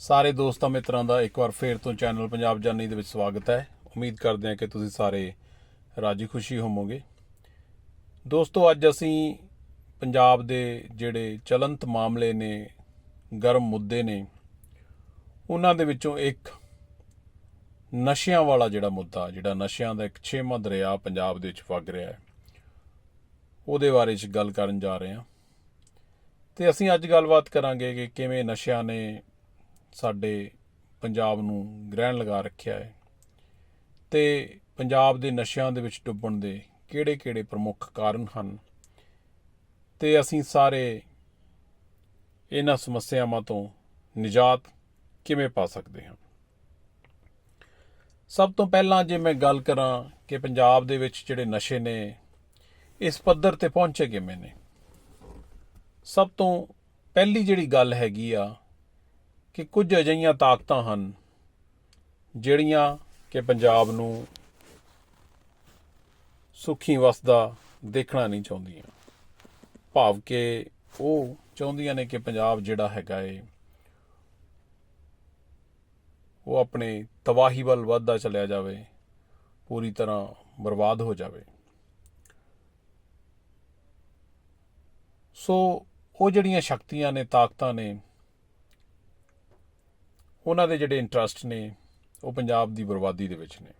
ਸਾਰੇ ਦੋਸਤਾਂ ਮਿੱਤਰਾਂ ਦਾ ਇੱਕ ਵਾਰ ਫੇਰ ਤੋਂ ਚੈਨਲ ਪੰਜਾਬ ਜਾਨੀ ਦੇ ਵਿੱਚ ਸਵਾਗਤ ਹੈ। ਉਮੀਦ ਕਰਦੇ ਹਾਂ ਕਿ ਤੁਸੀਂ ਸਾਰੇ ਰਾਜੀ ਖੁਸ਼ੀ ਹੋਵੋਗੇ। ਦੋਸਤੋ, ਅੱਜ ਅਸੀਂ ਪੰਜਾਬ ਦੇ ਜਿਹੜੇ ਚਲੰਤ ਮਾਮਲੇ ਨੇ, ਗਰਮ ਮੁੱਦੇ ਨੇ, ਉਹਨਾਂ ਦੇ ਵਿੱਚੋਂ ਇੱਕ ਨਸ਼ਿਆਂ ਵਾਲਾ ਜਿਹੜਾ ਮੁੱਦਾ, ਜਿਹੜਾ ਨਸ਼ਿਆਂ ਦਾ ਇੱਕ ਛੇਵਾਂ ਦਰਿਆ ਪੰਜਾਬ ਦੇ ਵਿੱਚ ਵਗ ਰਿਹਾ ਹੈ, ਉਹਦੇ ਬਾਰੇ ਚ ਗੱਲ ਕਰਨ ਜਾ ਰਹੇ ਹਾਂ। ਤੇ ਅਸੀਂ ਅੱਜ ਗੱਲਬਾਤ ਕਰਾਂਗੇ ਕਿ ਕਿਵੇਂ ਨਸ਼ਿਆਂ ਨੇ ਸਾਡੇ ਪੰਜਾਬ ਨੂੰ ਗ੍ਰਹਿਣ ਲਗਾ ਰੱਖਿਆ ਹੈ ਤੇ ਪੰਜਾਬ ਦੇ ਨਸ਼ਿਆਂ ਦੇ ਵਿੱਚ ਡੁੱਬਣ ਦੇ ਕਿਹੜੇ-ਕਿਹੜੇ ਪ੍ਰਮੁੱਖ ਕਾਰਨ ਹਨ ਤੇ ਅਸੀਂ ਸਾਰੇ ਇਹਨਾਂ ਸਮੱਸਿਆਵਾਂ ਤੋਂ ਨਿਜਾਤ ਕਿਵੇਂ ਪਾ ਸਕਦੇ ਹਾਂ? ਸਭ ਤੋਂ ਪਹਿਲਾਂ ਜੇ ਮੈਂ ਗੱਲ ਕਰਾਂ ਕਿ ਪੰਜਾਬ ਦੇ ਵਿੱਚ ਜਿਹੜੇ ਨਸ਼ੇ ਨੇ, ਇਸ ਪੱਧਰ ਤੇ ਪਹੁੰਚੇ ਕਿਵੇਂ ਨੇ? ਸਭ ਤੋਂ ਪਹਿਲੀ ਜਿਹੜੀ ਗੱਲ ਹੈਗੀ ਆ ਕਿ ਕੁਝ ਅਜਿਹੀਆਂ ਤਾਕਤਾਂ ਹਨ ਜਿਹੜੀਆਂ ਕਿ ਪੰਜਾਬ ਨੂੰ ਸੁਖੀ ਵਸਦਾ ਦੇਖਣਾ ਨਹੀਂ ਚਾਹੁੰਦੀਆਂ। ਭਾਵ ਕਿ ਉਹ ਚਾਹੁੰਦੀਆਂ ਨੇ ਕਿ ਪੰਜਾਬ ਜਿਹੜਾ ਹੈਗਾ ਏ, ਉਹ ਆਪਣੇ ਤਬਾਹੀ ਵੱਲ ਵੱਧਦਾ ਚਲਿਆ ਜਾਵੇ, ਪੂਰੀ ਤਰ੍ਹਾਂ ਬਰਬਾਦ ਹੋ ਜਾਵੇ। ਸੋ ਉਹ ਜਿਹੜੀਆਂ ਸ਼ਕਤੀਆਂ ਨੇ, ਤਾਕਤਾਂ ਨੇ ਉਹਨਾਂ ਦੇ ਜਿਹੜੇ ਇੰਟਰਸਟ ਨੇ, ਉਹ ਪੰਜਾਬ ਦੀ ਬਰਬਾਦੀ ਦੇ ਵਿੱਚ ਨੇ।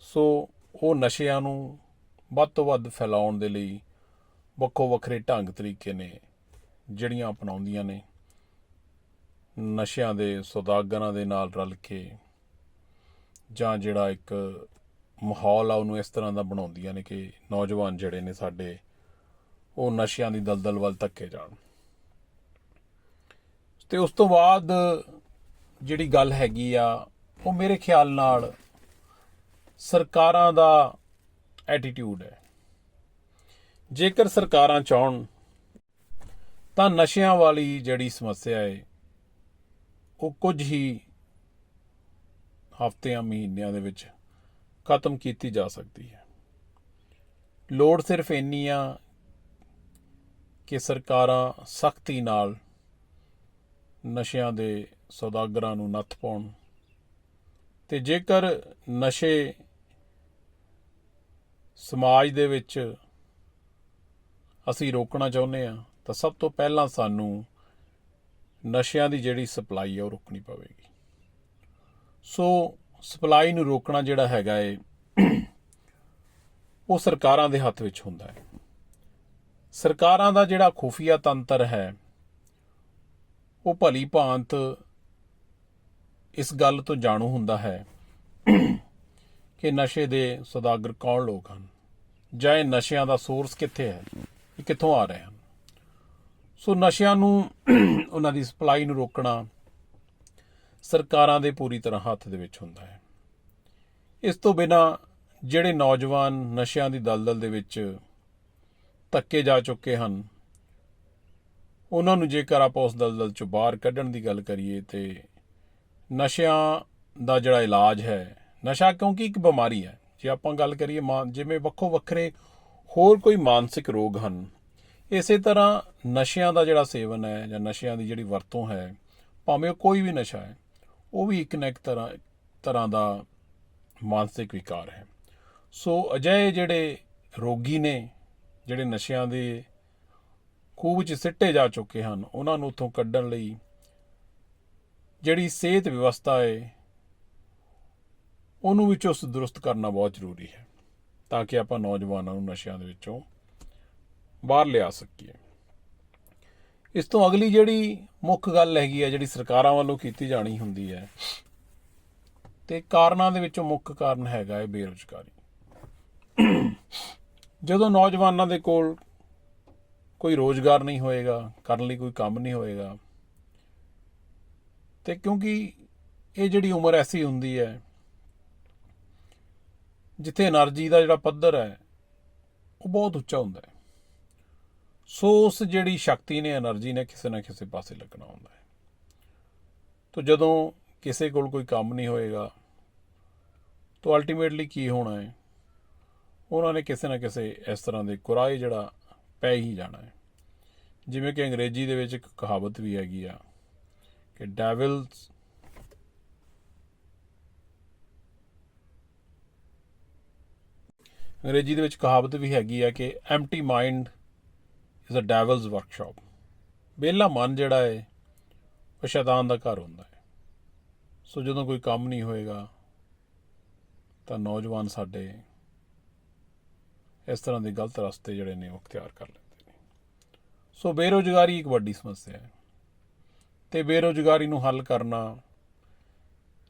ਸੋ ਉਹ ਨਸ਼ਿਆਂ ਨੂੰ ਵੱਧ ਤੋਂ ਵੱਧ ਫੈਲਾਉਣ ਦੇ ਲਈ ਵੱਖੋ ਵੱਖਰੇ ਢੰਗ ਤਰੀਕੇ ਨੇ, ਜਿਹੜੀਆਂ ਅਪਣਾਉਂਦੀਆਂ ਨੇ। ਨਸ਼ਿਆਂ ਦੇ ਸੌਦਾਗਰਾਂ ਦੇ ਨਾਲ ਰਲ ਕੇ ਜਾਂ ਜਿਹੜਾ ਇੱਕ ਮਾਹੌਲ ਆ, ਉਹਨੂੰ ਇਸ ਤਰ੍ਹਾਂ ਦਾ ਬਣਾਉਂਦੀਆਂ ਨੇ ਕਿ ਨੌਜਵਾਨ ਜਿਹੜੇ ਨੇ ਸਾਡੇ, ਉਹ ਨਸ਼ਿਆਂ ਦੀ ਦਲਦਲ ਵੱਲ ਧੱਕੇ ਜਾਣ। ਤੇ ਉਸ ਤੋਂ ਬਾਅਦ ਜਿਹੜੀ ਗੱਲ ਹੈਗੀ ਆ, ਉਹ ਮੇਰੇ ਖਿਆਲ ਨਾਲ ਸਰਕਾਰਾਂ ਦਾ ਐਟੀਟਿਊਡ ਹੈ। ਜੇਕਰ ਸਰਕਾਰਾਂ ਚਾਹਣ, ਤਾਂ ਨਸ਼ਿਆਂ ਵਾਲੀ ਜਿਹੜੀ ਸਮੱਸਿਆ ਹੈ ਉਹ ਕੁਝ ਹੀ ਹਫ਼ਤਿਆਂ, ਮਹੀਨਿਆਂ ਦੇ ਵਿੱਚ ਖਤਮ ਕੀਤੀ ਜਾ ਸਕਦੀ ਹੈ। ਲੋੜ ਸਿਰਫ ਇੰਨੀ ਆ ਕਿ ਸਰਕਾਰਾਂ ਸਖਤੀ ਨਾਲ ਨਸ਼ਿਆਂ ਦੇ ਸੌਦਾਗਰਾਂ ਨੂੰ ਨੱਥ ਪਾਉਣ। ਤੇ ਜੇਕਰ ਨਸ਼ੇ ਸਮਾਜ ਦੇ ਵਿੱਚ ਅਸੀਂ ਰੋਕਣਾ ਚਾਹੁੰਦੇ ਆ ਤਾਂ ਸਭ ਤੋਂ ਪਹਿਲਾਂ ਸਾਨੂੰ ਨਸ਼ਿਆਂ ਦੀ ਜਿਹੜੀ ਸਪਲਾਈ ਹੈ ਉਹ ਰੋਕਣੀ ਪਵੇਗੀ। ਸੋ ਸਪਲਾਈ ਨੂੰ ਰੋਕਣਾ ਜਿਹੜਾ ਹੈਗਾ ਏ, ਉਹ ਸਰਕਾਰਾਂ ਦੇ ਹੱਥ ਵਿੱਚ ਹੁੰਦਾ ਹੈ। ਸਰਕਾਰਾਂ ਦਾ ਜਿਹੜਾ ਖੁਫੀਆ ਤੰਤਰ ਹੈ ਉਹ ਭਲੀ ਭਾਂਤ ਇਸ ਗੱਲ ਤੋਂ ਜਾਣੂ ਹੁੰਦਾ ਹੈ ਕਿ ਨਸ਼ੇ ਦੇ ਸੌਦਾਗਰ ਕੌਣ ਲੋਕ ਹਨ? ਜਾਂ ਇਹ ਨਸ਼ਿਆਂ ਦਾ ਸੋਰਸ ਕਿੱਥੇ ਹੈ? ਇਹ ਕਿੱਥੋਂ ਆ ਰਹੇ ਹਨ? ਸੋ ਨਸ਼ਿਆਂ ਨੂੰ ਉਹਨਾਂ ਦੀ ਸਪਲਾਈ ਨੂੰ ਰੋਕਣਾ ਸਰਕਾਰਾਂ ਦੇ ਪੂਰੀ ਤਰ੍ਹਾਂ ਹੱਥ ਦੇ ਵਿੱਚ ਹੁੰਦਾ ਹੈ। ਇਸ ਤੋਂ ਬਿਨਾ ਜਿਹੜੇ ਨੌਜਵਾਨ ਨਸ਼ਿਆਂ ਦੀ ਦਲਦਲ ਦੇ ਵਿੱਚ ਧੱਕੇ ਜਾ ਚੁੱਕੇ ਹਨ ਉਹਨਾਂ ਨੂੰ ਜੇਕਰ ਆਪਾਂ ਉਸ ਦਲਦਲ ਚੋਂ ਬਾਹਰ ਕੱਢਣ ਦੀ ਗੱਲ ਕਰੀਏ ਤੇ ਨਸ਼ਿਆਂ ਦਾ ਜਿਹੜਾ ਇਲਾਜ ਹੈ, ਨਸ਼ਾ ਕਿਉਂਕਿ ਇੱਕ ਬਿਮਾਰੀ ਹੈ, ਜੇ ਆਪਾਂ ਗੱਲ ਕਰੀਏ ਮਾਂ- ਜਿਵੇਂ ਵੱਖੋ ਵੱਖਰੇ ਹੋਰ ਕੋਈ ਮਾਨਸਿਕ ਰੋਗ ਹਨ, ਇਸੇ ਤਰ੍ਹਾਂ ਨਸ਼ਿਆਂ ਦਾ ਜਿਹੜਾ ਸੇਵਨ ਹੈ ਜਾਂ ਨਸ਼ਿਆਂ ਦੀ ਜਿਹੜੀ ਵਰਤੋਂ ਹੈ, ਭਾਵੇਂ ਉਹ ਕੋਈ ਵੀ ਨਸ਼ਾ ਹੈ, ਉਹ ਵੀ ਇੱਕ ਨਾ ਇੱਕ ਤਰ੍ਹਾਂ ਤਰ੍ਹਾਂ ਦਾ ਮਾਨਸਿਕ ਵਿਕਾਰ ਹੈ। ਸੋ ਅਜਿਹੇ ਜਿਹੜੇ ਰੋਗੀ ਨੇ, ਜਿਹੜੇ ਨਸ਼ਿਆਂ ਦੇ ਖੂਹ ਵਿੱਚ ਸਿੱਟੇ ਜਾ ਚੁੱਕੇ ਹਨ। ਉਹਨਾਂ ਨੂੰ ਉੱਥੋਂ ਕੱਢਣ ਲਈ ਜਿਹੜੀ ਸਿਹਤ ਵਿਵਸਥਾ ਹੈ, ਉਹਨੂੰ ਵੀ ਚੁਸਤ ਦਰੁਸਤ ਕਰਨਾ ਬਹੁਤ ਜ਼ਰੂਰੀ ਹੈ, ਤਾਂ ਕਿ ਆਪਾਂ ਨੌਜਵਾਨਾਂ ਨੂੰ ਨਸ਼ਿਆਂ ਦੇ ਵਿੱਚੋਂ ਬਾਹਰ ਲਿਆ ਸਕੀਏ। ਇਸ ਤੋਂ ਅਗਲੀ ਜਿਹੜੀ ਮੁੱਖ ਗੱਲ ਹੈਗੀ ਹੈ, ਜਿਹੜੀ ਸਰਕਾਰਾਂ ਵੱਲੋਂ ਕੀਤੀ ਜਾਣੀ ਹੁੰਦੀ ਹੈ, ਤੇ ਕਾਰਨਾਂ ਦੇ ਵਿੱਚੋਂ ਮੁੱਖ ਕਾਰਨ ਹੈਗਾ ਹੈ ਬੇਰੁਜ਼ਗਾਰੀ। ਜਦੋਂ ਨੌਜਵਾਨਾਂ ਦੇ ਕੋਲ ਕੋਈ ਰੋਜ਼ਗਾਰ ਨਹੀਂ ਹੋਏਗਾ, ਕਰਨ ਲਈ ਕੋਈ ਕੰਮ ਨਹੀਂ ਹੋਏਗਾ। ਤੇ ਕਿਉਂਕਿ ਇਹ ਜਿਹੜੀ ਉਮਰ ਐਸੀ ਹੁੰਦੀ ਹੈ, ਜਿੱਥੇ એનર્ਜੀ ਦਾ ਜਿਹੜਾ ਪੱਧਰ ਹੈ, ਉਹ ਬਹੁਤ ਉੱਚਾ ਹੁੰਦਾ ਹੈ। ਸੋ ਉਸ ਜਿਹੜੀ ਸ਼ਕਤੀ ਨੇ, એનર્ਜੀ ਨੇ ਕਿਸੇ ਨਾ ਕਿਸੇ ਪਾਸੇ ਲੱਗਣਾ ਹੁੰਦਾ ਹੈ। ਤੋਂ ਜਦੋਂ ਕਿਸੇ ਕੋਲ ਕੋਈ ਕੰਮ ਨਹੀਂ ਹੋਏਗਾ, ਤਾਂ ਅਲਟੀਮੇਟਲੀ ਕੀ ਹੋਣਾ ਹੈ? ਉਹਨਾਂ ਨੇ ਕਿਸੇ ਨਾ ਕਿਸੇ ਇਸ ਤਰ੍ਹਾਂ ਦੇ ਕੁਰਾਏ ਜਿਹੜਾ ਪੈ ਹੀ ਜਾਣਾ ਹੈ। ਜਿਵੇਂ ਕਿ ਅੰਗਰੇਜ਼ੀ ਦੇ ਵਿੱਚ ਇੱਕ ਕਹਾਵਤ ਵੀ ਹੈਗੀ ਆ ਕਿ ਡੈਵਲਸ ਅੰਗਰੇਜ਼ੀ ਦੇ ਵਿੱਚ ਕਹਾਵਤ ਵੀ ਹੈਗੀ ਆ ਕਿ empty mind is a devil's workshop ਵਿਹਲਾ ਮਨ ਜਿਹੜਾ ਹੈ, ਉਹ ਸ਼ੈਤਾਨ ਦਾ ਘਰ ਹੁੰਦਾ ਹੈ। ਸੋ ਜਦੋਂ ਕੋਈ ਕੰਮ ਨਹੀਂ ਹੋਏਗਾ, ਤਾਂ ਨੌਜਵਾਨ ਸਾਡੇ ਇਸ ਤਰ੍ਹਾਂ ਦੇ ਗਲਤ ਰਸਤੇ ਜਿਹੜੇ ਨੇ ਉਹ ਅਖਤਿਆਰ ਕਰ ਲੈਂਦੇ ਨੇ। ਸੋ ਬੇਰੋਜ਼ਗਾਰੀ ਇੱਕ ਵੱਡੀ ਸਮੱਸਿਆ ਹੈ। ਤੇ ਬੇਰੋਜ਼ਗਾਰੀ ਨੂੰ ਹੱਲ ਕਰਨਾ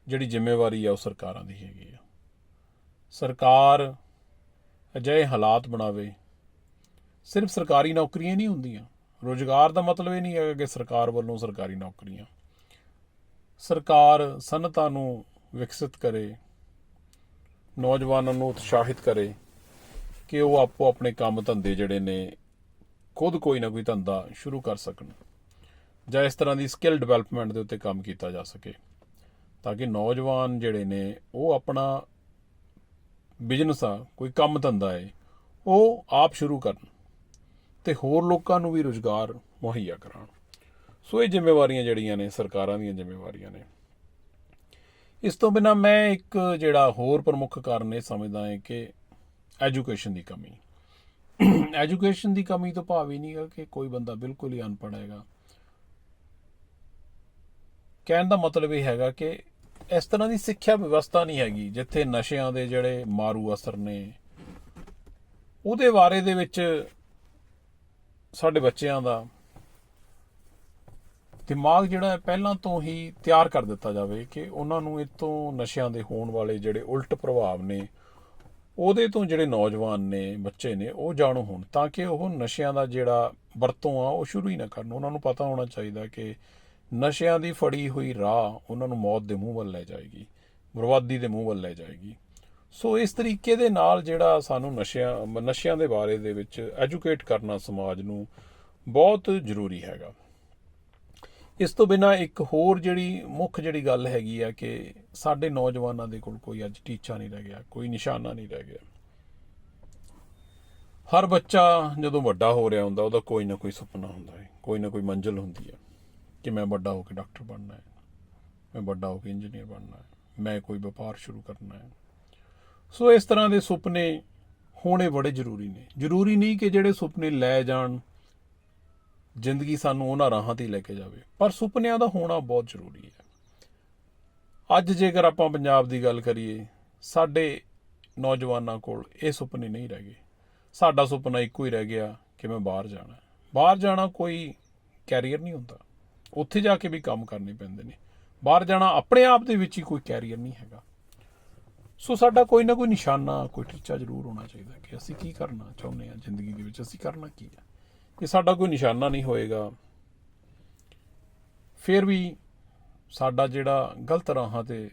ਜਿਹੜੀ ਜ਼ਿੰਮੇਵਾਰੀ ਆ ਉਹ ਸਰਕਾਰਾਂ ਦੀ ਹੈਗੀ ਆ। ਸਰਕਾਰ ਅਜਿਹੇ ਹਾਲਾਤ ਬਣਾਵੇ, ਸਿਰਫ ਸਰਕਾਰੀ ਨੌਕਰੀਆਂ ਨਹੀਂ ਹੁੰਦੀਆਂ। ਰੋਜ਼ਗਾਰ ਦਾ ਮਤਲਬ ਇਹ ਨਹੀਂ ਹੈਗਾ ਕਿ ਸਰਕਾਰ ਵੱਲੋਂ ਸਰਕਾਰੀ ਨੌਕਰੀਆਂ। ਸਰਕਾਰ ਸਨਅਤਾਂ ਨੂੰ ਵਿਕਸਿਤ ਕਰੇ, ਨੌਜਵਾਨਾਂ ਨੂੰ ਉਤਸ਼ਾਹਿਤ ਕਰੇ ਕਿ ਉਹ ਆਪੋ ਆਪਣੇ ਕੰਮ ਧੰਦੇ ਜਿਹੜੇ ਨੇ, ਖੁਦ ਕੋਈ ਨਾ ਕੋਈ ਧੰਦਾ ਸ਼ੁਰੂ ਕਰ ਸਕਣ। ਜਾਂ ਇਸ ਤਰ੍ਹਾਂ ਦੀ ਸਕਿੱਲ ਡਿਵੈਲਪਮੈਂਟ ਦੇ ਉੱਤੇ ਕੰਮ ਕੀਤਾ ਜਾ ਸਕੇ। ਤਾਂ ਕਿ ਨੌਜਵਾਨ ਜਿਹੜੇ ਨੇ, ਉਹ ਆਪਣਾ ਬਿਜ਼ਨਸ ਆ, ਕੋਈ ਕੰਮ ਧੰਦਾ ਹੈ ਉਹ ਆਪ ਸ਼ੁਰੂ ਕਰਨ ਤੇ ਹੋਰ ਲੋਕਾਂ ਨੂੰ ਵੀ ਰੋਜ਼ਗਾਰ ਮੁਹੱਈਆ ਕਰਾਉਣ। ਸੋ ਇਹ ਜ਼ਿੰਮੇਵਾਰੀਆਂ ਜਿਹੜੀਆਂ ਨੇ, ਸਰਕਾਰਾਂ ਦੀਆਂ ਜ਼ਿੰਮੇਵਾਰੀਆਂ ਨੇ। ਇਸ ਤੋਂ ਬਿਨਾ ਮੈਂ ਇੱਕ ਜਿਹੜਾ ਹੋਰ ਪ੍ਰਮੁੱਖ ਕਾਰਨ ਇਹ ਸਮਝਦਾ ਹਾਂ ਕਿ ਐਜੂਕੇਸ਼ਨ ਦੀ ਕਮੀ। ਐਜੂਕੇਸ਼ਨ ਦੀ ਕਮੀ ਤੋਂ ਭਾਵ ਹੀ ਨਹੀਂ ਹੈ ਕਿ ਕੋਈ ਬੰਦਾ ਬਿਲਕੁਲ ਹੀ ਅਨਪੜ੍ਹ ਹੈਗਾ। ਕਹਿਣ ਦਾ ਮਤਲਬ ਇਹ ਹੈਗਾ ਕਿ ਇਸ ਤਰ੍ਹਾਂ ਦੀ ਸਿੱਖਿਆ ਵਿਵਸਥਾ ਨਹੀਂ ਹੈਗੀ, ਜਿੱਥੇ ਨਸ਼ਿਆਂ ਦੇ ਜਿਹੜੇ ਮਾਰੂ ਅਸਰ ਨੇ, ਉਹਦੇ ਬਾਰੇ ਦੇ ਵਿੱਚ ਸਾਡੇ ਬੱਚਿਆਂ ਦਾ ਦਿਮਾਗ ਜਿਹੜਾ ਪਹਿਲਾਂ ਤੋਂ ਹੀ ਤਿਆਰ ਕਰ ਦਿੱਤਾ ਜਾਵੇ ਕਿ ਉਹਨਾਂ ਨੂੰ ਇਹ ਤੋਂ ਨਸ਼ਿਆਂ ਦੇ ਹੋਣ ਵਾਲੇ ਜਿਹੜੇ ਉਲਟ ਪ੍ਰਭਾਵ ਨੇ ਉਹਦੇ ਤੋਂ ਜਿਹੜੇ ਨੌਜਵਾਨ ਨੇ, ਬੱਚੇ ਨੇ, ਉਹ ਜਾਣੂ ਹੋਣ ਤਾਂ ਕਿ ਉਹ ਨਸ਼ਿਆਂ ਦਾ ਜਿਹੜਾ ਵਰਤੋਂ ਆ, ਉਹ ਸ਼ੁਰੂ ਹੀ ਨਾ ਕਰਨ। ਉਹਨਾਂ ਨੂੰ ਪਤਾ ਹੋਣਾ ਚਾਹੀਦਾ ਕਿ ਨਸ਼ਿਆਂ ਦੀ ਫੜੀ ਹੋਈ ਰਾਹ ਉਹਨਾਂ ਨੂੰ ਮੌਤ ਦੇ ਮੂੰਹ ਵੱਲ ਲੈ ਜਾਏਗੀ, ਬਰਬਾਦੀ ਦੇ ਮੂੰਹ ਵੱਲ ਲੈ ਜਾਏਗੀ। ਸੋ ਇਸ ਤਰੀਕੇ ਦੇ ਨਾਲ ਜਿਹੜਾ ਸਾਨੂੰ ਨਸ਼ਿਆਂ ਨਸ਼ਿਆਂ ਦੇ ਬਾਰੇ ਦੇ ਵਿੱਚ ਐਜੂਕੇਟ ਕਰਨਾ ਸਮਾਜ ਨੂੰ ਬਹੁਤ ਜ਼ਰੂਰੀ ਹੈਗਾ। ਇਸ ਤੋਂ ਬਿਨਾ ਇੱਕ ਹੋਰ ਜਿਹੜੀ ਮੁੱਖ ਜਿਹੜੀ ਗੱਲ ਹੈਗੀ ਆ ਕਿ ਸਾਡੇ ਨੌਜਵਾਨਾਂ ਦੇ ਕੋਲ ਕੋਈ ਅੱਜ ਟੀਚਾ ਨਹੀਂ ਰਹਿ ਗਿਆ, ਕੋਈ ਨਿਸ਼ਾਨਾ ਨਹੀਂ ਰਹਿ ਗਿਆ। ਹਰ ਬੱਚਾ ਜਦੋਂ ਵੱਡਾ ਹੋ ਰਿਹਾ ਹੁੰਦਾ, ਉਹਦਾ ਕੋਈ ਨਾ ਕੋਈ ਸੁਪਨਾ ਹੁੰਦਾ ਹੈ, ਕੋਈ ਨਾ ਕੋਈ ਮੰਜ਼ਿਲ ਹੁੰਦੀ ਹੈ ਕਿ ਮੈਂ ਵੱਡਾ ਹੋ ਕੇ ਡਾਕਟਰ ਬਣਨਾ ਹੈ, ਮੈਂ ਵੱਡਾ ਹੋ ਕੇ ਇੰਜੀਨੀਅਰ ਬਣਨਾ ਹੈ, ਮੈਂ ਕੋਈ ਵਪਾਰ ਸ਼ੁਰੂ ਕਰਨਾ ਹੈ। ਸੋ ਇਸ ਤਰ੍ਹਾਂ ਦੇ ਸੁਪਨੇ ਹੋਣੇ ਬੜੇ ਜ਼ਰੂਰੀ ਨੇ। ਜ਼ਰੂਰੀ ਨਹੀਂ ਕਿ ਜਿਹੜੇ ਸੁਪਨੇ ਲੈ ਜਾਣ, ਜ਼ਿੰਦਗੀ ਸਾਨੂੰ ਉਹਨਾਂ ਰਾਹਾਂ ਤੇ ਹੀ ਲੈ ਕੇ ਜਾਵੇ, ਪਰ ਸੁਪਨਿਆਂ ਦਾ ਹੋਣਾ ਬਹੁਤ ਜ਼ਰੂਰੀ ਹੈ। ਅੱਜ ਜੇਕਰ ਆਪਾਂ ਪੰਜਾਬ ਦੀ ਗੱਲ ਕਰੀਏ, ਸਾਡੇ ਨੌਜਵਾਨਾਂ ਕੋਲ ਇਹ ਸੁਪਨੇ ਨਹੀਂ ਰਹਿ ਗਏ। ਸਾਡਾ ਸੁਪਨਾ ਇੱਕੋ ਹੀ ਰਹਿ ਗਿਆ ਕਿ ਮੈਂ ਬਾਹਰ ਜਾਣਾ। ਬਾਹਰ ਜਾਣਾ ਕੋਈ ਕੈਰੀਅਰ ਨਹੀਂ ਹੁੰਦਾ। ਉੱਥੇ ਜਾ ਕੇ ਵੀ ਕੰਮ ਕਰਨੇ ਪੈਂਦੇ ਨੇ। ਬਾਹਰ ਜਾਣਾ ਆਪਣੇ ਆਪ ਦੇ ਵਿੱਚ ਹੀ ਕੋਈ ਕੈਰੀਅਰ ਨਹੀਂ ਹੈਗਾ। ਸੋ ਸਾਡਾ ਕੋਈ ਨਾ ਕੋਈ ਨਿਸ਼ਾਨਾ, ਕੋਈ ਟੀਚਾ ਜ਼ਰੂਰ ਹੋਣਾ ਚਾਹੀਦਾ ਕਿ ਅਸੀਂ ਕੀ ਕਰਨਾ ਚਾਹੁੰਦੇ ਹਾਂ ਜ਼ਿੰਦਗੀ ਦੇ ਵਿੱਚ, ਅਸੀਂ ਕਰਨਾ ਕੀ ਹੈ। ਕਿ ਸਾਡਾ ਕੋਈ ਨਿਸ਼ਾਨਾ ਨਹੀਂ ਹੋਏਗਾ, ਫਿਰ ਵੀ ਸਾਡਾ ਜਿਹੜਾ ਗਲਤ ਰਾਹਾਂ ਤੇ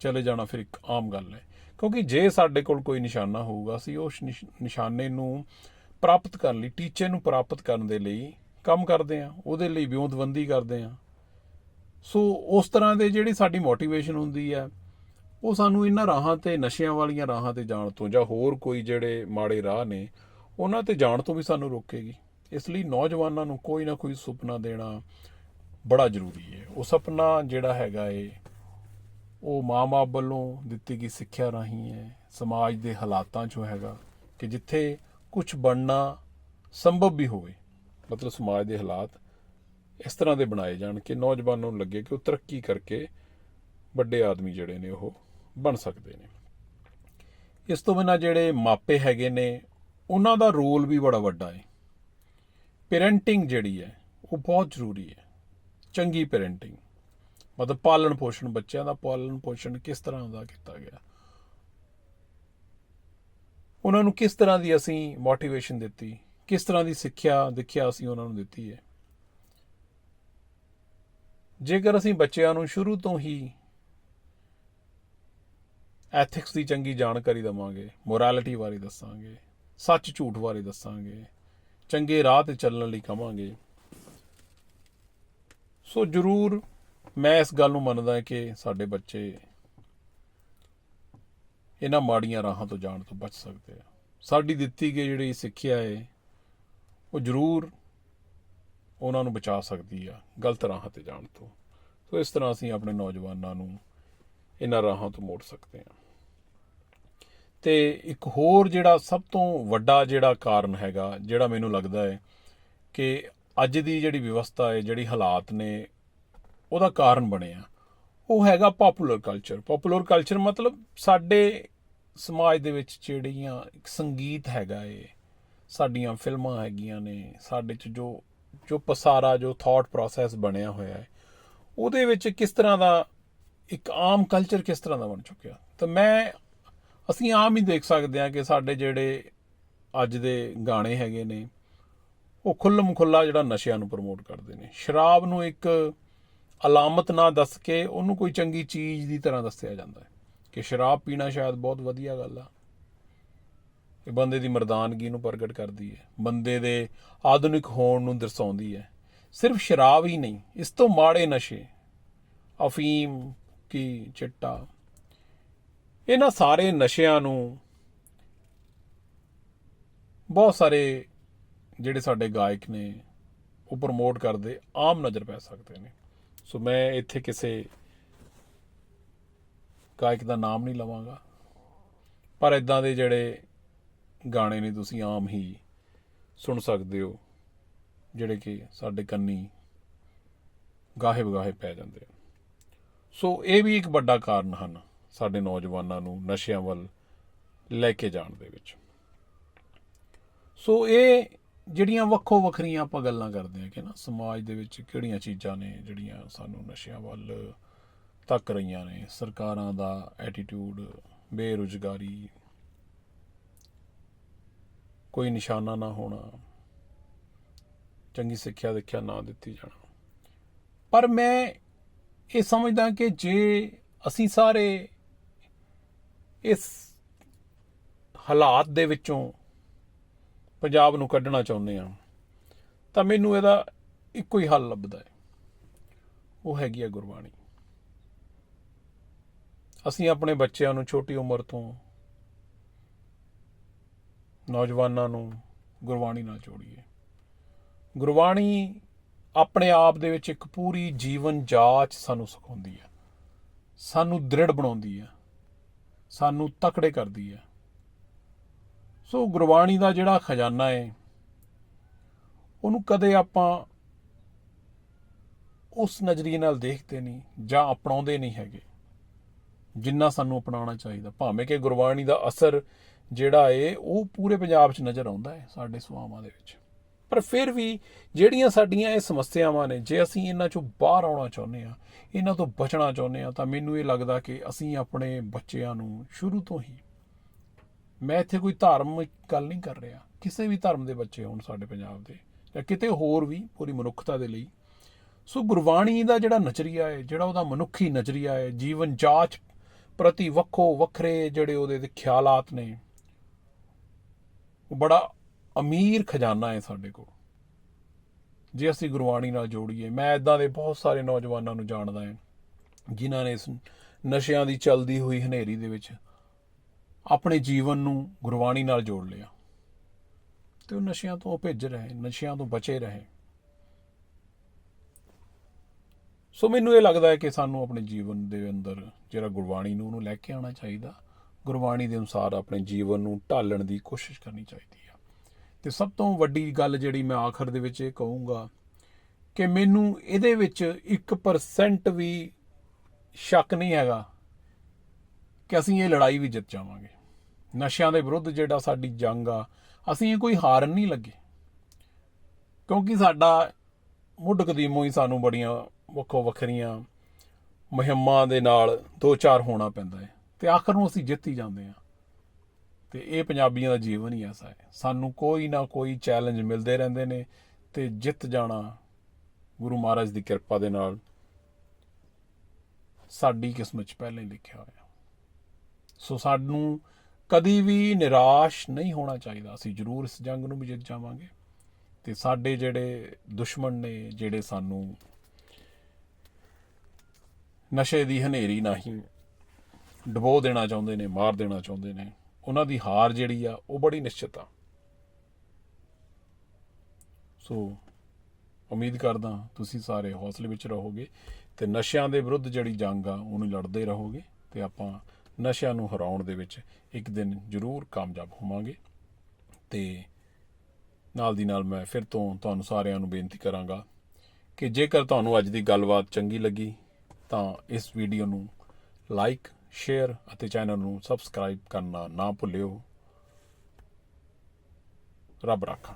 ਚਲੇ ਜਾਣਾ ਫਿਰ ਇੱਕ ਆਮ ਗੱਲ ਹੈ। ਕਿਉਂਕਿ ਜੇ ਸਾਡੇ ਕੋਲ ਕੋਈ ਨਿਸ਼ਾਨਾ ਹੋਊਗਾ, ਅਸੀਂ ਉਸ ਨਿਸ਼- ਨਿਸ਼ਾਨੇ ਨੂੰ ਪ੍ਰਾਪਤ ਕਰਨ ਲਈ, ਟੀਚੇ ਨੂੰ ਪ੍ਰਾਪਤ ਕਰਨ ਦੇ ਲਈ ਕੰਮ ਕਰਦੇ ਹਾਂ, ਉਹਦੇ ਲਈ ਵਿਉਂਤਬੰਦੀ ਕਰਦੇ ਹਾਂ। ਸੋ ਉਸ ਤਰ੍ਹਾਂ ਦੇ ਜਿਹੜੀ ਸਾਡੀ ਮੋਟੀਵੇਸ਼ਨ ਹੁੰਦੀ ਹੈ, ਉਹ ਸਾਨੂੰ ਇਹਨਾਂ ਰਾਹਾਂ ਤੇ, ਨਸ਼ਿਆਂ ਵਾਲੀਆਂ ਰਾਹਾਂ ਤੇ ਜਾਣ ਤੋਂ ਜਾਂ ਹੋਰ ਕੋਈ ਜਿਹੜੇ ਮਾੜੇ ਰਾਹ ਨੇ, ਉਹਨਾਂ ਤੇ ਜਾਣ ਤੋਂ ਵੀ ਸਾਨੂੰ ਰੋਕੇਗੀ। ਇਸ ਲਈ ਨੌਜਵਾਨਾਂ ਨੂੰ ਕੋਈ ਨਾ ਕੋਈ ਸੁਪਨਾ ਦੇਣਾ ਬੜਾ ਜ਼ਰੂਰੀ ਹੈ। ਉਹ ਸੁਪਨਾ ਜਿਹੜਾ ਹੈਗਾ ਏ, ਉਹ ਮਾਂ-ਬਾਪ ਵੱਲੋਂ ਦਿੱਤੀ ਗਈ ਸਿੱਖਿਆ ਰਾਹੀਂ ਹੈ। ਸਮਾਜ ਦੇ ਹਾਲਾਤਾਂ 'ਚੋਂ ਹੈਗਾ ਕਿ ਜਿੱਥੇ ਕੁਝ ਬਣਨਾ ਸੰਭਵ ਵੀ ਹੋਵੇ, ਮਤਲਬ ਸਮਾਜ ਦੇ ਹਾਲਾਤ ਇਸ ਤਰ੍ਹਾਂ ਦੇ ਬਣਾਏ ਜਾਣ ਕਿ ਨੌਜਵਾਨਾਂ ਨੂੰ ਲੱਗੇ ਕਿ ਉਹ ਤਰੱਕੀ ਕਰਕੇ ਵੱਡੇ ਆਦਮੀ ਜਿਹੜੇ ਨੇ ਉਹ ਬਣ ਸਕਦੇ ਨੇ। ਇਸ ਤੋਂ ਬਿਨਾਂ ਜਿਹੜੇ ਮਾਪੇ ਹੈਗੇ ਨੇ, ਉਹਨਾਂ ਦਾ ਰੋਲ ਵੀ ਬੜਾ ਵੱਡਾ ਹੈ ਪੇਰੈਂਟਿੰਗ ਜਿਹੜੀ ਹੈ, ਉਹ ਬਹੁਤ ਜ਼ਰੂਰੀ ਹੈ। ਚੰਗੀ ਪੇਰੈਂਟਿੰਗ ਮਤਲਬ ਪਾਲਣ ਪੋਸ਼ਣ, ਬੱਚਿਆਂ ਦਾ ਪਾਲਣ ਪੋਸ਼ਣ ਕਿਸ ਤਰ੍ਹਾਂ ਦਾ ਕੀਤਾ ਗਿਆ? ਉਹਨਾਂ ਨੂੰ ਕਿਸ ਤਰ੍ਹਾਂ ਦੀ ਅਸੀਂ ਮੋਟੀਵੇਸ਼ਨ ਦਿੱਤੀ? ਕਿਸ ਤਰ੍ਹਾਂ ਦੀ ਸਿੱਖਿਆ, ਦਿਖਿਆ ਅਸੀਂ ਉਹਨਾਂ ਨੂੰ ਦਿੱਤੀ ਹੈ? ਜੇਕਰ ਅਸੀਂ ਬੱਚਿਆਂ ਨੂੰ ਸ਼ੁਰੂ ਤੋਂ ਹੀ ਐਥਿਕਸ ਦੀ ਚੰਗੀ ਜਾਣਕਾਰੀ ਦਵਾਂਗੇ ਮੋਰੈਲਿਟੀ ਬਾਰੇ ਦੱਸਾਂਗੇ, ਸੱਚ ਝੂਠ ਬਾਰੇ ਦੱਸਾਂਗੇ, ਚੰਗੇ ਰਾਹ ਤੇ ਚੱਲਣ ਲਈ ਕਵਾਂਗੇ ਸੋ ਜਰੂਰ ਮੈਂ ਇਸ ਗੱਲ ਨੂੰ ਮੰਨਦਾ ਕਿ ਸਾਡੇ ਬੱਚੇ ਇਹਨਾਂ ਮਾੜੀਆਂ ਰਾਹਾਂ ਤੋਂ ਜਾਣ ਤੋਂ ਬਚ ਸਕਦੇ ਆ। ਸਾਡੀ ਦਿੱਤੀ ਗਈ ਜਿਹੜੀ ਸਿੱਖਿਆ ਹੈ, ਉਹ ਜਰੂਰ ਉਹਨਾਂ ਨੂੰ ਬਚਾ ਸਕਦੀ ਆ ਗਲਤ ਰਾਹਾਂ ਤੇ ਜਾਣ ਤੋਂ। ਸੋ ਇਸ ਤਰ੍ਹਾਂ ਅਸੀਂ ਆਪਣੇ ਨੌਜਵਾਨਾਂ ਨੂੰ ਇਹਨਾਂ ਰਾਹਾਂ ਤੋਂ ਮੋੜ ਸਕਦੇ ਹਾਂ। ਤੇ ਇੱਕ ਹੋਰ ਜਿਹੜਾ ਸਭ ਤੋਂ ਵੱਡਾ ਜਿਹੜਾ ਕਾਰਨ ਹੈਗਾ, ਜਿਹੜਾ ਮੈਨੂੰ ਲੱਗਦਾ ਹੈ ਕਿ ਅੱਜ ਦੀ ਜਿਹੜੀ ਵਿਵਸਥਾ ਹੈ, ਜਿਹੜੀ ਹਾਲਾਤ ਨੇ, ਉਹਦਾ ਕਾਰਨ ਬਣਿਆ। ਉਹ ਹੈਗਾ ਪਪੂਲਰ ਕਲਚਰ ਪਪੂਲਰ ਕਲਚਰ ਮਤਲਬ ਸਾਡੇ ਸਮਾਜ ਦੇ ਵਿੱਚ ਜਿਹੜੀਆਂ ਸੰਗੀਤ ਹੈਗਾ ਏ, ਸਾਡੀਆਂ ਫਿਲਮਾਂ ਹੈਗੀਆਂ ਨੇ, ਸਾਡੇ ਚ ਜੋ ਜੋ ਪਸਾਰਾ, ਜੋ ਥਾਟ ਪ੍ਰੋਸੈਸ ਬਣਿਆ ਹੋਇਆ ਹੈ ਉਹਦੇ ਵਿੱਚ ਕਿਸ ਤਰ੍ਹਾਂ ਦਾ ਇੱਕ ਆਮ ਕਲਚਰ ਕਿਸ ਤਰ੍ਹਾਂ ਦਾ ਬਣ ਚੁੱਕਿਆ? ਤਾਂ ਮੈਂ, ਅਸੀਂ ਆਮ ਹੀ ਦੇਖ ਸਕਦੇ ਹਾਂ ਕਿ ਸਾਡੇ ਜਿਹੜੇ ਅੱਜ ਦੇ ਗਾਣੇ ਹੈਗੇ ਨੇ ਉਹ ਖੁੱਲਮ ਖੁੱਲਾ ਜਿਹੜਾ ਨਸ਼ਿਆਂ ਨੂੰ ਪ੍ਰਮੋਟ ਕਰਦੇ ਨੇ। ਸ਼ਰਾਬ ਨੂੰ ਇੱਕ ਅਲਾਮਤ ਨਾ ਦੱਸ ਕੇ ਉਹਨੂੰ ਕੋਈ ਚੰਗੀ ਚੀਜ਼ ਦੀ ਤਰ੍ਹਾਂ ਦੱਸਿਆ ਜਾਂਦਾ ਹੈ ਕਿ ਸ਼ਰਾਬ ਪੀਣਾ ਸ਼ਾਇਦ ਬਹੁਤ ਵਧੀਆ ਗੱਲ ਆ। ਇਹ ਬੰਦੇ ਦੀ ਮਰਦਾਨਗੀ ਨੂੰ ਪ੍ਰਗਟ ਕਰਦੀ ਹੈ। ਬੰਦੇ ਦੇ ਆਧੁਨਿਕ ਹੋਣ ਨੂੰ ਦਰਸਾਉਂਦੀ ਹੈ। ਸਿਰਫ ਸ਼ਰਾਬ ਹੀ ਨਹੀਂ, ਇਸ ਤੋਂ ਮਾੜੇ ਨਸ਼ੇ, ਅਫੀਮ ਕੀ ਚਿੱਟਾ, ਇਹਨਾਂ ਸਾਰੇ ਨਸ਼ਿਆਂ ਨੂੰ ਬਹੁਤ ਸਾਰੇ ਜਿਹੜੇ ਸਾਡੇ ਗਾਇਕ ਨੇ, ਉਹ ਪ੍ਰਮੋਟ ਕਰਦੇ, ਆਮ ਨਜ਼ਰ ਪੈ ਸਕਦੇ ਨੇ। ਸੋ ਮੈਂ ਇੱਥੇ ਕਿਸੇ ਗਾਇਕ ਦਾ ਨਾਮ ਨਹੀਂ ਲਵਾਂਗਾ। ਪਰ ਇਦਾਂ ਦੇ ਜਿਹੜੇ ਗਾਣੇ ਨੇ, ਤੁਸੀਂ ਆਮ ਹੀ ਸੁਣ ਸਕਦੇ ਹੋ, ਜਿਹੜੇ ਕਿ ਸਾਡੇ ਕੰਨੀ ਗਾਹੇ ਬਗਾਹੇ ਪੈ ਜਾਂਦੇ ਸੋ ਇਹ ਵੀ ਇੱਕ ਵੱਡਾ ਕਾਰਨ ਹਨ ਸਾਡੇ ਨੌਜਵਾਨਾਂ ਨੂੰ ਨਸ਼ਿਆਂ ਵੱਲ ਲੈ ਕੇ ਜਾਣ ਦੇ ਵਿੱਚ। ਸੋ ਇਹ ਜਿਹੜੀਆਂ ਵੱਖੋ ਵੱਖਰੀਆਂ ਆਪਾਂ ਗੱਲਾਂ ਕਰਦੇ ਹਾਂ ਕਿ ਨਾ, ਸਮਾਜ ਦੇ ਵਿੱਚ ਕਿਹੜੀਆਂ ਚੀਜ਼ਾਂ ਨੇ ਜਿਹੜੀਆਂ ਸਾਨੂੰ ਨਸ਼ਿਆਂ ਵੱਲ ਤੱਕ ਰਹੀਆਂ ਨੇ, ਸਰਕਾਰਾਂ ਦਾ ਐਟੀਟਿਊਡ ਬੇਰੁਜ਼ਗਾਰੀ, ਕੋਈ ਨਿਸ਼ਾਨਾ ਨਾ ਹੋਣਾ, ਚੰਗੀ ਸਿੱਖਿਆ ਦੇਖਿਆ ਨਾ ਦਿੱਤੀ ਜਾਣਾ। ਪਰ ਮੈਂ ਇਹ ਸਮਝਦਾ ਕਿ ਜੇ ਅਸੀਂ ਸਾਰੇ ਇਸ ਹਾਲਾਤ ਦੇ ਵਿੱਚੋਂ ਪੰਜਾਬ ਨੂੰ ਕੱਢਣਾ ਚਾਹੁੰਦੇ ਆ ਤਾਂ ਮੈਨੂੰ ਇਹਦਾ ਇੱਕੋ ਹੀ ਹੱਲ ਲੱਭਦਾ ਹੈ। ਉਹ ਹੈਗੀ ਹੈ ਗੁਰਬਾਣੀ। ਅਸੀਂ ਆਪਣੇ ਬੱਚਿਆਂ ਨੂੰ ਛੋਟੀ ਉਮਰ ਤੋਂ ਨੌਜਵਾਨਾਂ ਨੂੰ ਗੁਰਬਾਣੀ ਨਾਲ ਜੋੜੀਏ। ਗੁਰਬਾਣੀ ਆਪਣੇ ਆਪ ਦੇ ਵਿੱਚ ਇੱਕ ਪੂਰੀ ਜੀਵਨ ਜਾਚ ਸਾਨੂੰ ਸਿਖਾਉਂਦੀ ਹੈ। ਸਾਨੂੰ ਦ੍ਰਿੜ ਬਣਾਉਂਦੀ ਹੈ। ਸਾਨੂੰ ਤਕੜੇ ਕਰਦੀ ਹੈ। ਸੋ ਗੁਰਬਾਣੀ ਦਾ ਜਿਹੜਾ ਖਜ਼ਾਨਾ ਹੈ ਉਹਨੂੰ ਕਦੇ ਆਪਾਂ ਉਸ ਨਜ਼ਰੀਏ ਨਾਲ ਦੇਖਦੇ ਨਹੀਂ ਜਾਂ ਅਪਣਾਉਂਦੇ ਨਹੀਂ ਹੈਗੇ, ਜਿੰਨਾ ਸਾਨੂੰ ਅਪਣਾਉਣਾ ਚਾਹੀਦਾ। ਭਾਵੇਂ ਕਿ ਗੁਰਬਾਣੀ ਦਾ ਅਸਰ ਜਿਹੜਾ ਏ, ਉਹ ਪੂਰੇ ਪੰਜਾਬ 'ਚ ਨਜ਼ਰ ਆਉਂਦਾ ਹੈ ਸਾਡੇ ਸੁਆਵਾਂ ਦੇ ਵਿੱਚ। ਪਰ ਫਿਰ ਵੀ ਜਿਹੜੀਆਂ ਸਾਡੀਆਂ ਇਹ ਸਮੱਸਿਆਵਾਂ ਨੇ, ਜੇ ਅਸੀਂ ਇਹਨਾਂ 'ਚੋਂ ਬਾਹਰ ਆਉਣਾ ਚਾਹੁੰਦੇ ਆ ਇਹਨਾਂ ਤੋਂ ਬਚਣਾ ਚਾਹੁੰਦੇ ਆ ਤਾਂ ਮੈਨੂੰ ਇਹ ਲੱਗਦਾ ਕਿ ਅਸੀਂ ਆਪਣੇ ਬੱਚਿਆਂ ਨੂੰ ਸ਼ੁਰੂ ਤੋਂ ਹੀ ਮੈਂ ਇੱਥੇ ਕੋਈ ਧਾਰਮਿਕ ਗੱਲ ਨਹੀਂ ਕਰ ਰਿਹਾ। ਕਿਸੇ ਵੀ ਧਰਮ ਦੇ ਬੱਚੇ ਹੋਣ ਸਾਡੇ ਪੰਜਾਬ ਦੇ, ਜਾਂ ਕਿਤੇ ਹੋਰ ਵੀ ਪੂਰੀ ਮਨੁੱਖਤਾ ਦੇ ਲਈ। ਸੋ ਗੁਰਬਾਣੀ ਦਾ ਜਿਹੜਾ ਨਜ਼ਰੀਆ ਹੈ, ਜਿਹੜਾ ਉਹਦਾ ਮਨੁੱਖੀ ਨਜ਼ਰੀਆ ਹੈ, ਜੀਵਨ ਜਾਂਚ ਪ੍ਰਤੀ ਵੱਖੋ ਵੱਖਰੇ ਜਿਹੜੇ ਉਹਦੇ ਦੇ ਖਿਆਲਾਤ ਨੇ, ਉਹ ਬੜਾ ਅਮੀਰ ਖਜ਼ਾਨਾ ਹੈ ਸਾਡੇ ਕੋਲ। ਜੇ ਅਸੀਂ ਗੁਰਬਾਣੀ ਨਾਲ ਜੋੜੀਏ, ਮੈਂ ਇਦਾਂ ਦੇ ਬਹੁਤ ਸਾਰੇ ਨੌਜਵਾਨਾਂ ਨੂੰ ਜਾਣਦਾ ਹਾਂ, ਜਿਨ੍ਹਾਂ ਨੇ ਇਸ ਨਸ਼ਿਆਂ ਦੀ ਚਲਦੀ ਹੋਈ ਹਨੇਰੀ ਦੇ ਵਿੱਚ ਆਪਣੇ ਜੀਵਨ ਨੂੰ ਗੁਰਬਾਣੀ ਨਾਲ ਜੋੜ ਲਿਆ। ਤੇ ਉਹ ਨਸ਼ਿਆਂ ਤੋਂ ਭਿੱਜ ਰਹੇ, ਨਸ਼ਿਆਂ ਤੋਂ ਬਚੇ ਰਹੇ। ਸੋ ਮੈਨੂੰ ਇਹ ਲੱਗਦਾ ਹੈ ਕਿ ਸਾਨੂੰ ਆਪਣੇ ਜੀਵਨ ਦੇ ਅੰਦਰ ਜਿਹੜਾ ਗੁਰਬਾਣੀ ਨੂੰ ਉਹਨੂੰ ਲੈ ਕੇ ਆਉਣਾ ਚਾਹੀਦਾ। ਗੁਰਬਾਣੀ ਦੇ ਅਨੁਸਾਰ ਆਪਣੇ ਜੀਵਨ ਨੂੰ ਢਾਲਣ ਦੀ ਕੋਸ਼ਿਸ਼ ਕਰਨੀ ਚਾਹੀਦੀ ਆ। ਤੇ ਸਭ ਤੋਂ ਵੱਡੀ ਗੱਲ ਜਿਹੜੀ ਮੈਂ ਆਖਰ ਦੇ ਵਿੱਚ ਇਹ ਕਹੂੰਗਾ ਕਿ ਮੈਨੂੰ ਇਹਦੇ ਵਿੱਚ 1% ਵੀ ਸ਼ੱਕ ਨਹੀਂ ਹੈਗਾ ਕਿ ਅਸੀਂ ਇਹ ਲੜਾਈ ਵੀ ਜਿੱਤ ਜਾਵਾਂਗੇ। ਨਸ਼ਿਆਂ ਦੇ ਵਿਰੁੱਧ ਜਿਹੜਾ ਸਾਡੀ ਜੰਗ ਆ, ਅਸੀਂ ਇਹ ਕੋਈ ਹਾਰਨ ਨਹੀਂ ਲੱਗੇ। ਕਿਉਂਕਿ ਸਾਡਾ ਮੁੱਢ ਕਦੀਮੋਂ ਹੀ ਸਾਨੂੰ ਬੜੀਆਂ ਵੱਖੋ ਵੱਖਰੀਆਂ ਮੁਹਿੰਮਾਂ ਦੇ ਨਾਲ ਦੋ ਚਾਰ ਹੋਣਾ ਪੈਂਦਾ ਹੈ ਤੇ ਆਖਰ ਨੂੰ ਅਸੀਂ ਜਿੱਤ ਹੀ ਜਾਂਦੇ ਹਾਂ। ਤੇ ਇਹ ਪੰਜਾਬੀਆਂ ਦਾ ਜੀਵਨ ਹੀ ਐਸਾ ਹੈ। ਸਾਨੂੰ ਕੋਈ ਨਾ ਕੋਈ ਚੈਲੰਜ ਮਿਲਦੇ ਰਹਿੰਦੇ ਨੇ ਤੇ ਜਿੱਤ ਜਾਣਾ ਗੁਰੂ ਮਹਾਰਾਜ ਦੀ ਕਿਰਪਾ ਦੇ ਨਾਲ ਸਾਡੀ ਕਿਸਮਤ 'ਚ ਪਹਿਲਾਂ ਹੀ ਲਿਖਿਆ ਹੋਇਆ ਸੋ ਸਾਨੂੰ ਕਦੀ ਵੀ ਨਿਰਾਸ਼ ਨਹੀਂ ਹੋਣਾ ਚਾਹੀਦਾ। ਅਸੀਂ ਜ਼ਰੂਰ ਇਸ ਜੰਗ ਨੂੰ ਵੀ ਜਿੱਤ ਜਾਵਾਂਗੇ। ਤੇ ਸਾਡੇ ਜਿਹੜੇ ਦੁਸ਼ਮਣ ਨੇ, ਜਿਹੜੇ ਸਾਨੂੰ ਨਸ਼ੇ ਦੀ ਹਨੇਰੀ ਨਹੀਂ ਡਬੋ ਦੇਣਾ ਚਾਹੁੰਦੇ ਨੇ, ਮਾਰ ਦੇਣਾ ਚਾਹੁੰਦੇ ਨੇ, ਉਹਨਾਂ ਦੀ ਹਾਰ ਜਿਹੜੀ ਆ, ਉਹ ਬੜੀ ਨਿਸ਼ਚਿਤ ਆ। ਸੋ ਉਮੀਦ ਕਰਦਾ ਤੁਸੀਂ ਸਾਰੇ ਹੌਸਲੇ ਵਿੱਚ ਰਹੋਗੇ ਤੇ ਨਸ਼ਿਆਂ ਦੇ ਵਿਰੁੱਧ ਜਿਹੜੀ ਜੰਗ ਆ, ਉਹਨੂੰ ਲੜਦੇ ਰਹੋਗੇ ਤੇ ਆਪਾਂ ਨਸ਼ਿਆਂ ਨੂੰ ਹਰਾਉਣ ਦੇ ਵਿੱਚ ਇੱਕ ਦਿਨ ਜ਼ਰੂਰ ਕਾਮਯਾਬ ਹੋਵਾਂਗੇ ਤੇ ਨਾਲ ਦੀ ਨਾਲ ਮੈਂ ਫਿਰ ਤੋਂ ਤੁਹਾਨੂੰ ਸਾਰਿਆਂ ਨੂੰ ਬੇਨਤੀ ਕਰਾਂਗਾ ਕਿ ਜੇਕਰ ਤੁਹਾਨੂੰ ਅੱਜ ਦੀ ਗੱਲਬਾਤ ਚੰਗੀ ਲੱਗੀ, ਤਾਂ ਇਸ ਵੀਡੀਓ ਨੂੰ ਲਾਈਕ, ਸ਼ੇਅਰ ਅਤੇ ਚੈਨਲ ਨੂੰ ਸਬਸਕ੍ਰਾਈਬ ਕਰਨਾ ਨਾ ਭੁੱਲਿਓ। ਰੱਬ ਰਾਖਾ।